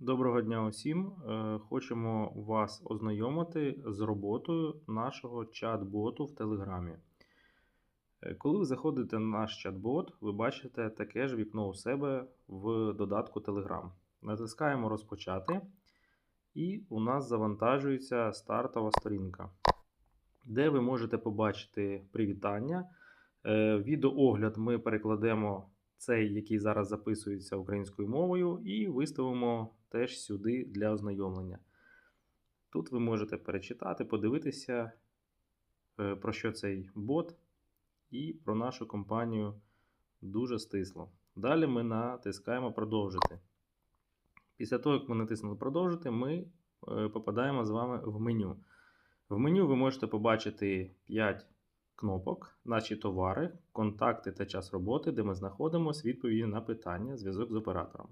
Доброго дня усім. Е, Хочемо вас ознайомити з роботою нашого чат-боту в Телеграмі. Е, Коли ви заходите на наш чат-бот, ви бачите таке ж вікно у себе в додатку Telegram. Натискаємо Розпочати, і у нас завантажується стартова сторінка, де ви можете побачити привітання. Е, Відеоогляд ми перекладемо цей, який зараз записується українською мовою, і виставимо теж сюди для ознайомлення. Тут ви можете перечитати, подивитися, е, про що цей бот, і про нашу компанію дуже стисло. Далі ми натискаємо продовжити. Після того, як ми натиснули продовжити, ми е, попадаємо з вами в меню. В меню ви можете побачити 5 кнопок, наші товари, контакти та час роботи, де ми знаходимося, відповіді на питання, зв'язок з оператором.